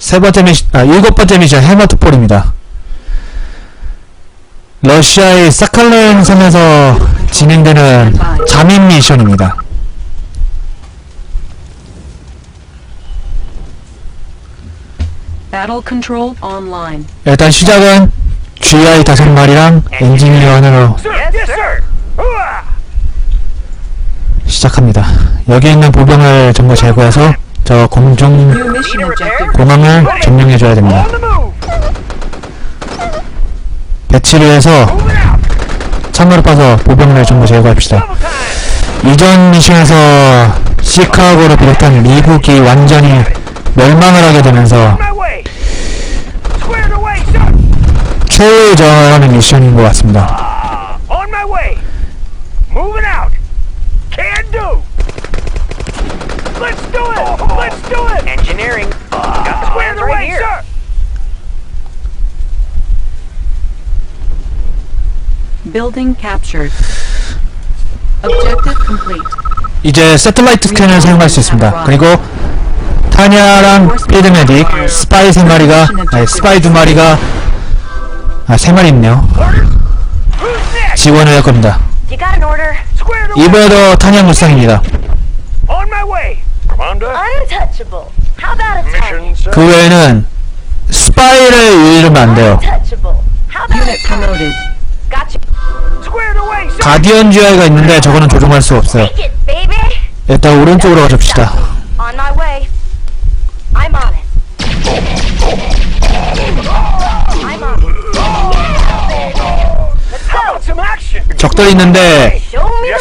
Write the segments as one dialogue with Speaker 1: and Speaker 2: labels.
Speaker 1: 세 번째 미션, 아, 일곱 번째 미션 해머트폴입니다. 러시아의 사칼렌 섬에서 진행되는 잠입 미션입니다. 일단 시작은 GI 다섯 마리랑 엔지니어 하나로! 시작합니다. 여기 있는 보병을 전부 제거해서 저
Speaker 2: objective.
Speaker 1: 공항을 점령해줘야 됩니다. 배치를 해서. 창으로 파서 보병을 전부 제거합시다. 이전 미션에서 시카고를 비롯한 미국이 완전히 멸망을 하게 되면서. 최후의 저항하는 미션인 것 같습니다.
Speaker 3: Ah, on my way. Moving out. Can do. Let's do it. Let's do it.
Speaker 4: Engineering. Got the plans right
Speaker 3: away,
Speaker 4: here.
Speaker 3: sir.
Speaker 2: Building captured. Objective complete.
Speaker 1: 이제 세틀라이트 스캔을 사용할 수 있습니다. 그리고 타냐랑 필드메딕, 스파이 세 마리가, 아니 스파이 두 마리가, 아세 마리 있네요. 지원을 할 겁니다. 이번에도 타냐 물상입니다.
Speaker 3: On my way. Commander.
Speaker 4: Untouchable. How about a
Speaker 3: Mission,
Speaker 4: target?
Speaker 3: sir.
Speaker 1: 그 외에는 스파이를 잃으면 안 돼요.
Speaker 4: Untouchable. How about a
Speaker 2: Unit promoted.
Speaker 4: Gotcha.
Speaker 3: Squared away, sir.
Speaker 1: 가디언 GI가 있는데 저거는 조종할 수 없어요. 일단 오른쪽으로 가줍시다. 적들이 있는데.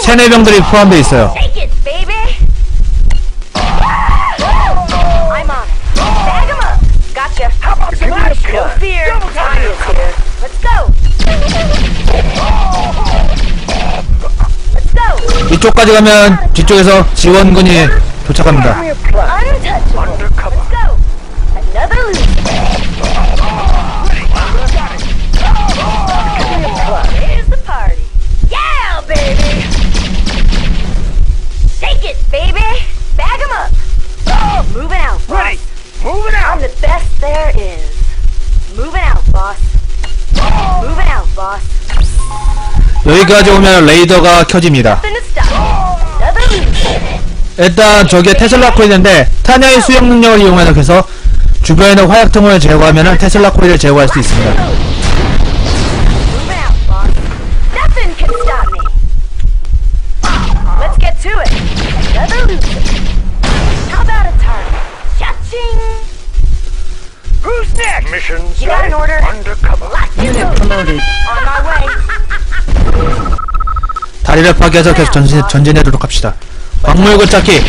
Speaker 1: 세네 병들이 포함되어 있어요.
Speaker 4: Go.
Speaker 1: 이쪽까지 가면 뒤쪽에서 지원군이 도착합니다.
Speaker 4: Boss.
Speaker 3: Moving out,
Speaker 4: boss.
Speaker 1: 여기까지 오면 레이더가 켜집니다. 일단 저기에 테슬라 코일인데 타냐의 수영 능력을 이용해서 주변에 있는 화약통을 제거하면 테슬라 코일을 제거할 수 있습니다.
Speaker 3: Who's next? Mission,
Speaker 4: You
Speaker 3: sir.
Speaker 4: got an order?
Speaker 3: Undercover.
Speaker 2: Unit promoted.
Speaker 4: On my way.
Speaker 1: 다리를 파괴해서 계속 전진, 전진해도록 합시다. 광물굴 찾기!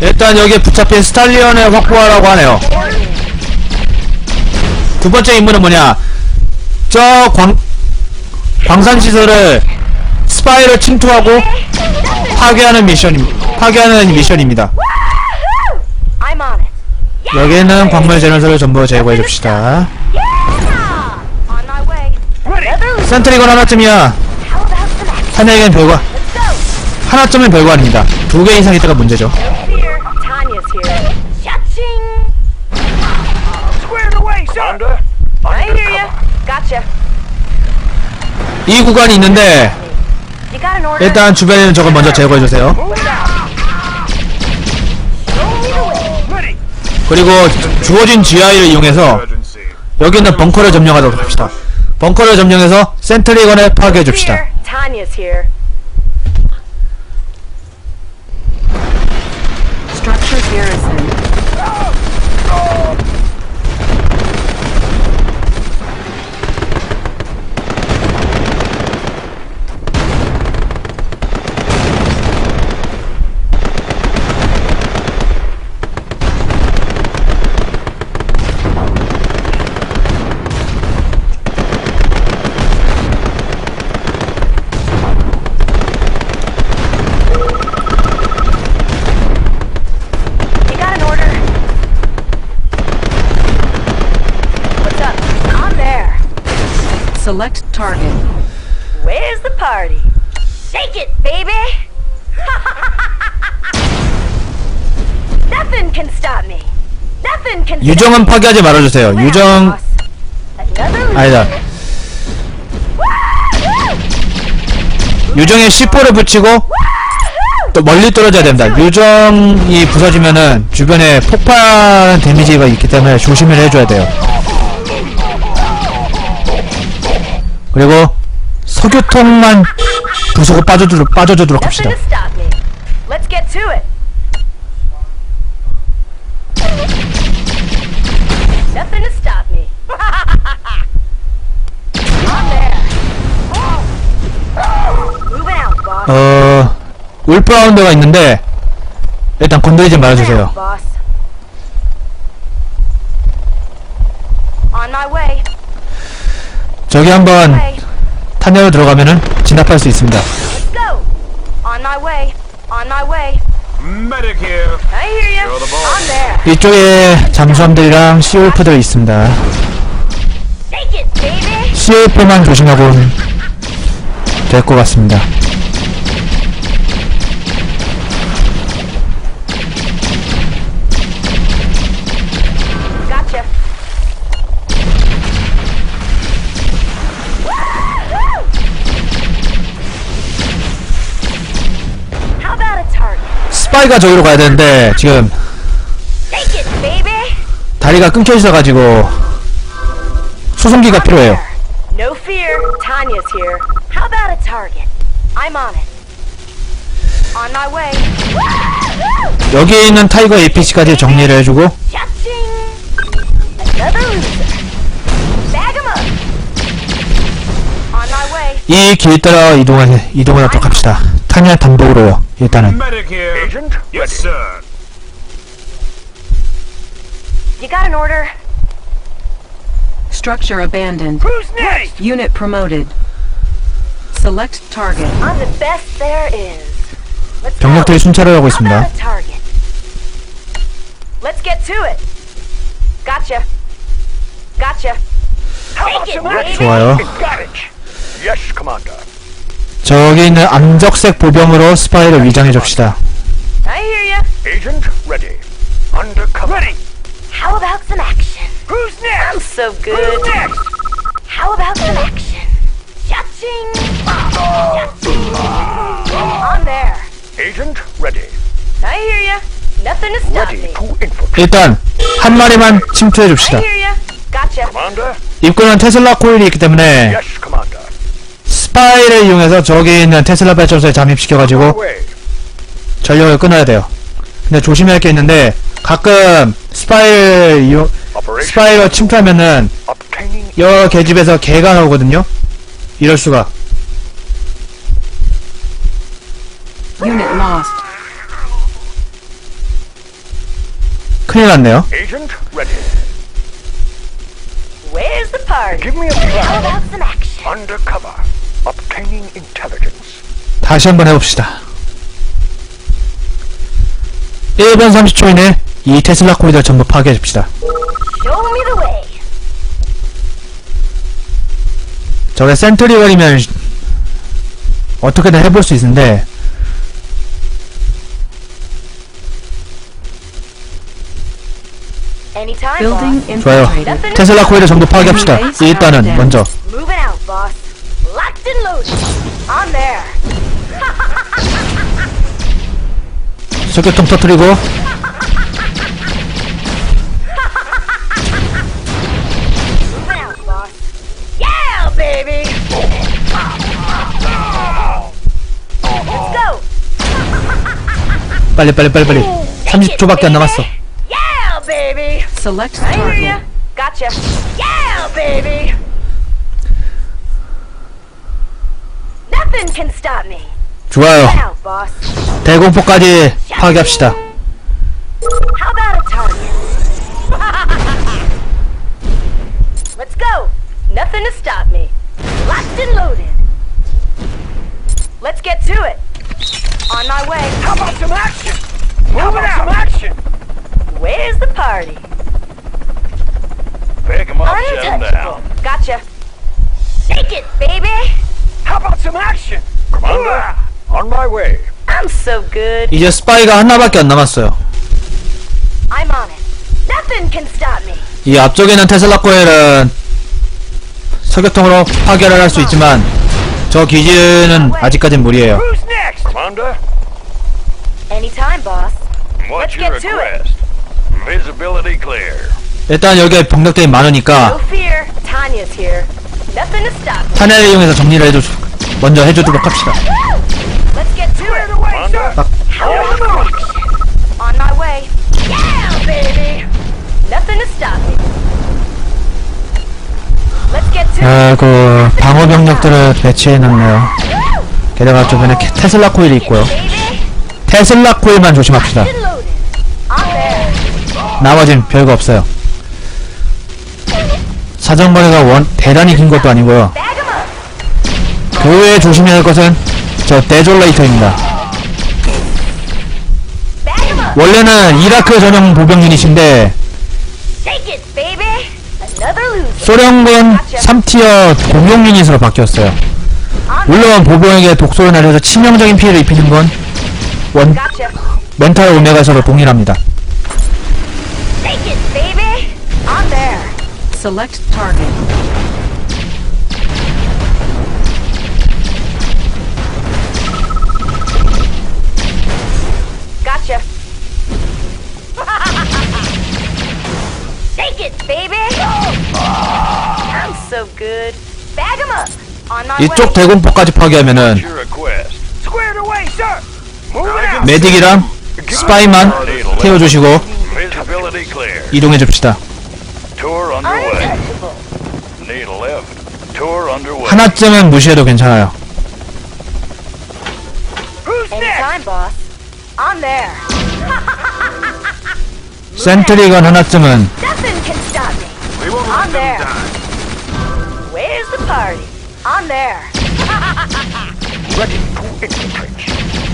Speaker 1: 일단 여기에 붙잡힌 스탈리언을 확보하라고 하네요. 두 번째 임무는 뭐냐 저 광, 광산시설을 스파이를 침투하고 파괴하는 미션 파괴하는 미션입니다. 여기는 광물 제너설을 전부 제거해 줍시다. 센트리건 하나쯤이야? 타냐에겐 별거. 하나쯤은 별거 아닙니다. 두 개 이상 있다가 문제죠. 이 구간이 있는데? 일단 주변에 있는 저걸 먼저 제거해 주세요.
Speaker 3: Moving out.
Speaker 4: Show me the way.
Speaker 3: Ready.
Speaker 1: 그리고 주어진 GI를 이용해서. 여기 있는 벙커를 점령하도록 합시다. 벙커를 점령해서 센트리건을 파괴해 줍시다.
Speaker 4: Here, Tanya's here.
Speaker 2: Structure garrison. Select target.
Speaker 4: Where's the party? Shake it, baby! Nothing can stop me. Nothing can
Speaker 1: 유정은 파괴하지 말아주세요. 유정 아니다. 유정에 C4를 붙이고 또 멀리 떨어져야 됩니다. 유정이 부서지면은 주변에 폭발 데미지가 있기 때문에 조심을 해줘야 돼요. 그리고 석유통만 부수고 빠져주도록, 빠져주도록 합시다. 어, 울프라운드가 있는데 일단 건드리지 말아주세요.
Speaker 4: boss. On my way.
Speaker 1: 저기 한번. 탄약으로 들어가면은 진압할 수 있습니다. 이쪽에 잠수함들이랑 COF들 있습니다. COF만 조심하고는 될것 같습니다. 스파이가 저기로 가야 되는데 지금. 다리가 끊겨 있어가지고 수송기가 필요해요.
Speaker 4: No fear. Tanya's here. How about a target? I'm on it. On my way.
Speaker 1: 여기 있는 타이거 APC까지 정리를 해주고. 이 길 따라 이동을 이동을 하도록 합시다. 탄약 단독으로요. 일단은
Speaker 3: Medic here. Agent? Yes, sir.
Speaker 4: You got an order?
Speaker 2: Structure abandoned.
Speaker 3: Who's next?
Speaker 2: Unit promoted. Select target.
Speaker 4: I'm the best there is. Let's go.
Speaker 1: 병력들이 순찰을 하고
Speaker 4: How
Speaker 1: 있습니다.
Speaker 4: about a target? Let's get to it. Gotcha. Gotcha. Take it, baby.
Speaker 1: 좋아요.
Speaker 3: Got it. Yes, Commander.
Speaker 1: 저기 있는 암적색 보병으로 스파이를 위장해 줍시다.
Speaker 4: I hear ya.
Speaker 3: Agent ready. Undercover. Ready.
Speaker 4: How about some action?
Speaker 3: Who's
Speaker 4: I'm
Speaker 3: next?
Speaker 4: so good.
Speaker 3: Who's next?
Speaker 4: How about some action? Cha-ching. Cha-ching. On there.
Speaker 3: Agent ready.
Speaker 4: I hear ya. Nothing to stop
Speaker 3: Ready
Speaker 4: me.
Speaker 3: to infiltrate.
Speaker 1: 일단 한 마리만 침투해
Speaker 4: I
Speaker 1: 줍시다.
Speaker 4: hear ya. Gotcha.
Speaker 3: Commander?
Speaker 1: 입구는 테슬라 코일이 있기 때문에
Speaker 3: Yes, Commander.
Speaker 1: 스파이를 이용해서 저기 있는 테슬라 발전소에 잠입시켜가지고. 전력을 끊어야 돼요. 근데 조심해야 할 게 있는데 가끔 스파이를 이용 스파이가 침투하면은 여러 계집에서 개가 나오거든요. 이럴 수가. 큰일 났네요.
Speaker 4: Where's the party?
Speaker 3: Give me a
Speaker 4: How
Speaker 3: plan.
Speaker 4: about some action?
Speaker 3: Undercover. Obtaining intelligence.
Speaker 1: 다시 한번 해봅시다. 1분 30초 이내 이 테슬라 코리들 전부 파괴해 줍시다.
Speaker 4: Show me the way.
Speaker 1: 저게 센트리얼이면 어떻게든 해볼 수 있는데
Speaker 4: Anytime,
Speaker 2: Building
Speaker 4: boss.
Speaker 1: 좋아요. 테슬라 코리를 전부 파괴합시다. 일단은 먼저
Speaker 4: and loaded. On there.
Speaker 1: 석유통
Speaker 4: boss. Yeah, baby. Let's go.
Speaker 1: 빨리 빨리 빨리 빨리
Speaker 4: Take it,
Speaker 1: 30초밖에 안. 남았어.
Speaker 4: Yeah, baby.
Speaker 2: Select
Speaker 4: I hear ya.
Speaker 2: target.
Speaker 4: Gotcha. Yeah, baby. Nothing can stop me.
Speaker 1: 좋아요.
Speaker 4: Moving out, boss.
Speaker 1: 대공포까지 파괴합시다.
Speaker 4: How about a target? Let's go. Nothing to stop me. Locked and loaded. Let's get to it. On my way.
Speaker 3: How about some action? Moving out. Some action.
Speaker 4: Where's the party?
Speaker 3: Pick him up,
Speaker 4: Untouchable. Gotcha. Take it, baby.
Speaker 3: How about some action?
Speaker 5: Commander, on my way.
Speaker 4: I'm so good.
Speaker 1: 이제 스파이가 하나밖에 안 남았어요.
Speaker 4: I'm on it. Nothing can stop me.
Speaker 1: 이 앞쪽에 있는 테슬라 코엘은 석유통으로 파괴를 할 수 있지만 저 기지는 아직까진 무리예요.
Speaker 3: Who's next?
Speaker 5: Commander,
Speaker 4: Anytime, boss.
Speaker 5: what's
Speaker 4: Let's
Speaker 5: your
Speaker 4: get to it.
Speaker 5: request? Visibility clear.
Speaker 1: 일단 여기에 병력들이 많으니까
Speaker 4: fear. Tanya's here. Nothing to stop me.
Speaker 1: 탄약을 이용해서 정리를 해줘 먼저 해주도록 합시다.
Speaker 4: It.
Speaker 1: 아그 방어 병력들을 배치해놨네요. 게다가 주변에 캐- 테슬라 코일이 있고요. 테슬라 코일만 조심합시다. 나머진 별거 없어요. 사정거리가 원 대단히 긴 것도 아니고요. 외에 조심해야 할 것은 저 데졸레이터입니다. 원래는 이라크 전용 보병 유닛인데. 소련군 3티어 공용 유닛으로 바뀌었어요. 물론 보병에게 독소를 날려서 치명적인 피해를 입히는 건 원. 멘탈 오메가에서도 동일합니다.
Speaker 2: Select target.
Speaker 1: 이쪽. 대공포까지 파괴하면은. 메딕이랑 스파이만 태워주시고
Speaker 5: Visibility clear.
Speaker 1: 이동해 줍시다.
Speaker 5: Tour underway.
Speaker 4: Untouchable.
Speaker 5: Need a lift. Tour underway.
Speaker 1: 하나쯤은 무시해도 괜찮아요.
Speaker 3: Who's next?
Speaker 4: Anytime, boss. I'm there.
Speaker 1: 센트리건 하나쯤은
Speaker 4: can stop me.
Speaker 3: We won't
Speaker 4: I'm there. Where's the party? I'm there.
Speaker 3: Ready to infiltrate.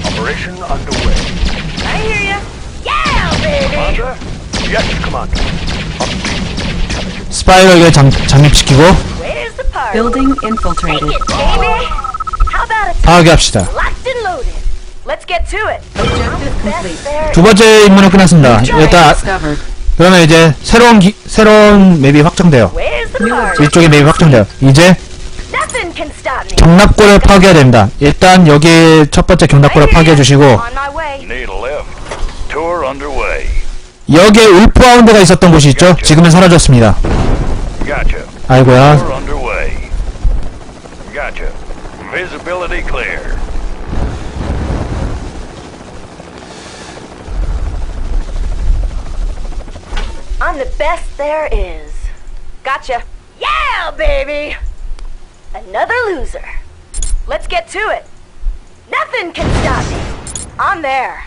Speaker 3: Operation underway.
Speaker 4: I hear ya. Yeah, baby.
Speaker 5: Commander,
Speaker 3: Yes, Commander.
Speaker 1: 스파이를 여기에 장, 장립시키고
Speaker 4: Where's the party?
Speaker 2: Building
Speaker 4: Take
Speaker 2: infiltrated.
Speaker 4: it, baby. How about a
Speaker 1: 파괴합시다.
Speaker 4: locked and loaded? Let's get to it.
Speaker 2: Objective
Speaker 4: Best
Speaker 2: complete.
Speaker 4: there
Speaker 1: 두 번째 임무는 끝났습니다. 일단
Speaker 2: Discovered.
Speaker 1: 그러면 이제 새로운 기, 새로운 맵이 확정돼요. 이쪽에 맵이 확정돼요. 이제. 경납고를 파괴해야 됩니다. 일단 여기 첫 번째 경납고를 파괴해 주시고. 여기에 울프하운드가 있었던 곳이 있죠? 지금은 사라졌습니다. 아이고야.
Speaker 4: I'm the best there is. Gotcha. Yeah, baby. Another loser. Let's get to it. Nothing can stop me. I'm there.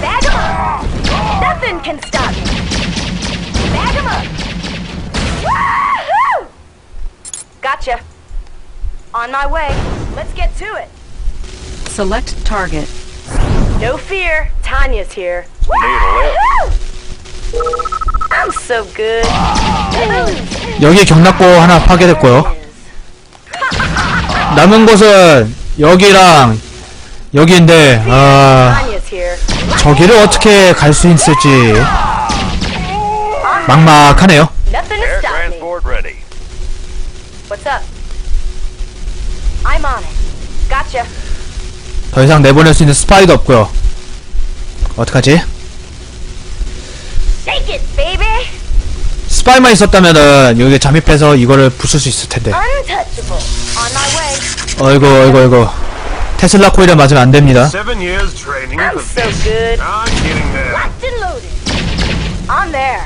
Speaker 4: Bag 'em up. Nothing can stop me. Bag 'em up. Woohoo! Gotcha. On my way. Let's get to it.
Speaker 2: Select target.
Speaker 4: No fear. Tanya's here.
Speaker 5: Need a.
Speaker 4: Woohoo! I'm so good. Another loser.
Speaker 1: 여기 경납고 하나 파괴됐고요. 남은 곳은 여기랑 여기인데 아. 저기를 어떻게 갈 수 있을지 막막하네요. 더 이상 내보낼 수 있는 스파이도 없고요. 어떡하지? 스파이만 있었다면은 여기 잠입해서 이거를 부술 수 있을 텐데. 어이구 어이구 어이구. 테슬라 코일에 맞으면 안 됩니다.
Speaker 6: Seven years training
Speaker 4: I'm
Speaker 6: for
Speaker 4: so
Speaker 6: this.
Speaker 4: good.
Speaker 6: I'm getting there.
Speaker 4: Locked and loaded. I'm there.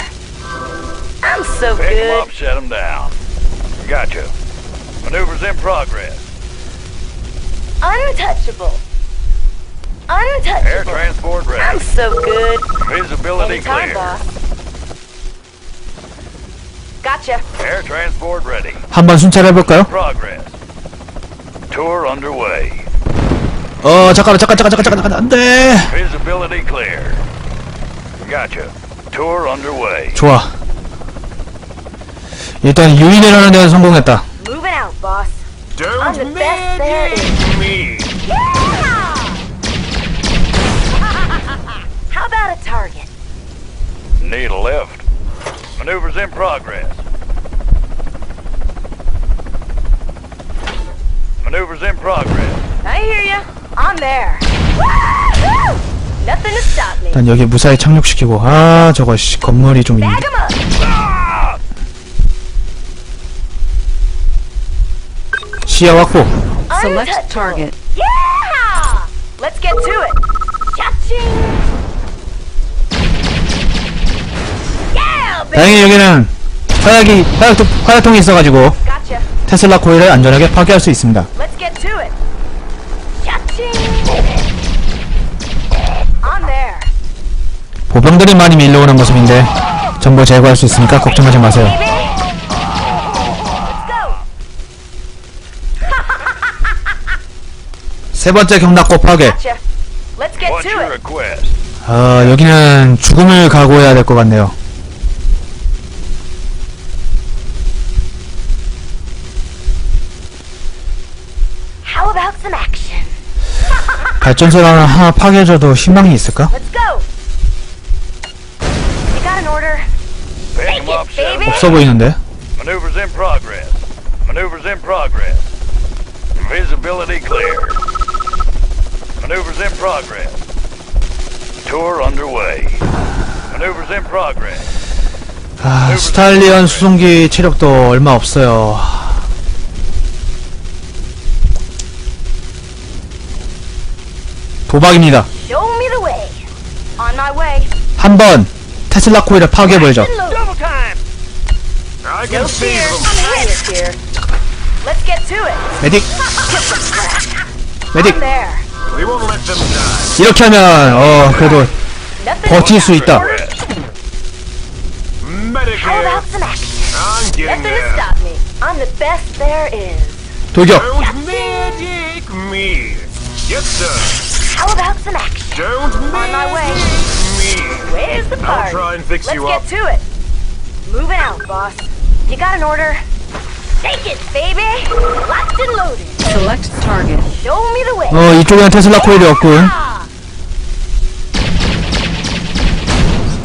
Speaker 4: I'm so
Speaker 5: Pick 'em
Speaker 4: good.
Speaker 5: up, set 'em down. Gotcha. Maneuvers in progress.
Speaker 4: Untouchable.
Speaker 5: Air
Speaker 4: Untouchable.
Speaker 5: transport
Speaker 4: I'm
Speaker 5: ready.
Speaker 4: so good.
Speaker 5: Visibility
Speaker 4: Anytime,
Speaker 5: clear.
Speaker 4: boss. Gotcha.
Speaker 5: Air transport ready.
Speaker 1: 한번 순찰해 볼까요?
Speaker 5: Progress. Tour underway.
Speaker 1: 어 잠깐만 잠깐 잠깐 잠깐 잠깐 안돼.
Speaker 5: Visibility clear. Gotcha. Tour underway.
Speaker 1: 좋아. 일단 유인을 하는 데는 성공했다.
Speaker 4: Moving out, boss. I'm the
Speaker 6: Don't
Speaker 4: best there
Speaker 6: medic me.
Speaker 4: Yeah! How about a target?
Speaker 5: Need a lift. Maneuvers in progress. Maneuvers in progress.
Speaker 4: I hear ya. I'm there. Woo! Nothing to stop me.
Speaker 1: 일단 여기 무사히 착륙시키고 아 저거 씨 건물이 좀
Speaker 4: Bag 'em up.
Speaker 1: 시야 확보.
Speaker 2: Select target.
Speaker 4: Yeah! Let's get to it. Cha-ching! Yeah, baby!
Speaker 1: 다행히 여기는 화약이 화약통, 화약통이 있어가지고
Speaker 4: Gotcha.
Speaker 1: 테슬라 코일을 안전하게 파괴할 수 있습니다. 보병들이 많이 밀려오는 모습인데 전부 제거할 수 있으니까 걱정하지 마세요. 세 번째 경락고 파괴. 아 여기는 죽음을 각오해야 될 것 같네요. 발전소라는 하나 파괴해줘도 희망이 있을까?
Speaker 4: Take it, baby.
Speaker 1: 없어 보이는데?
Speaker 5: Maneuvers in progress. Maneuvers in progress. Visibility clear. Maneuvers in progress. Tour underway. Maneuvers in progress.
Speaker 1: 아 스탈리언 수송기 체력도 얼마 없어요. 도박입니다.
Speaker 4: Show me the way. On my way.
Speaker 1: 한번 테슬라 코일을 파괴해버리죠.
Speaker 4: Load.
Speaker 3: Double time!
Speaker 6: I
Speaker 4: No
Speaker 6: can see
Speaker 4: fear.
Speaker 6: them.
Speaker 4: I'm hit here. Let's get to it.
Speaker 1: 메딕 메딕
Speaker 4: I'm there.
Speaker 6: We won't let them die.
Speaker 1: 이렇게 하면 어 그래도
Speaker 4: Nothing
Speaker 1: 버틸 수 있다.
Speaker 6: Medic
Speaker 4: How
Speaker 6: here.
Speaker 4: about some action?
Speaker 6: I'm getting
Speaker 4: Nothing to
Speaker 6: there.
Speaker 4: stop me. I'm the best there is.
Speaker 1: 돌격
Speaker 6: Don't medic me. Yes, sir.
Speaker 4: How about some action?
Speaker 6: Don't
Speaker 4: On my way.
Speaker 6: medic me.
Speaker 4: Where's the
Speaker 6: I'll
Speaker 4: party?
Speaker 6: try and fix
Speaker 4: Let's
Speaker 6: you
Speaker 4: get
Speaker 6: up.
Speaker 4: to it. Moving out, boss. You got an order? Take it, baby. Locked and loaded.
Speaker 2: Select target.
Speaker 4: Show me the way.
Speaker 1: 어 이쪽에는 테슬라 코일이 없군
Speaker 4: Ah!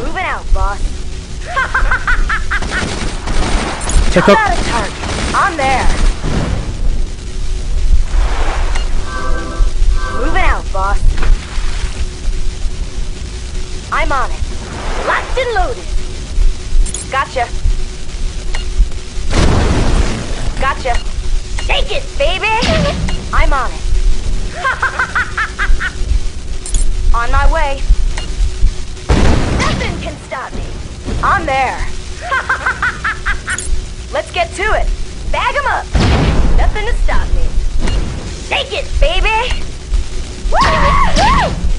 Speaker 4: Moving out, boss.
Speaker 1: 체크
Speaker 4: How about a target? I'm there. Moving out, boss. I'm on it. Locked and loaded. Gotcha. Gotcha. Take it, baby. I'm on it. on my way. Nothing can stop me. I'm there. Let's get to it. Bag 'em up. Nothing to stop me. Take it, baby.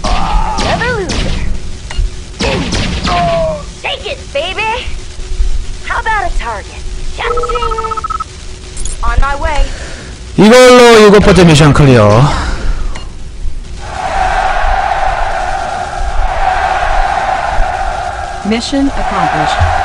Speaker 4: Another loser. Take it, baby. How about a target? Cha-ching. On my way.
Speaker 1: 이걸로 일곱 번째 미션 클리어
Speaker 2: Mission accomplished.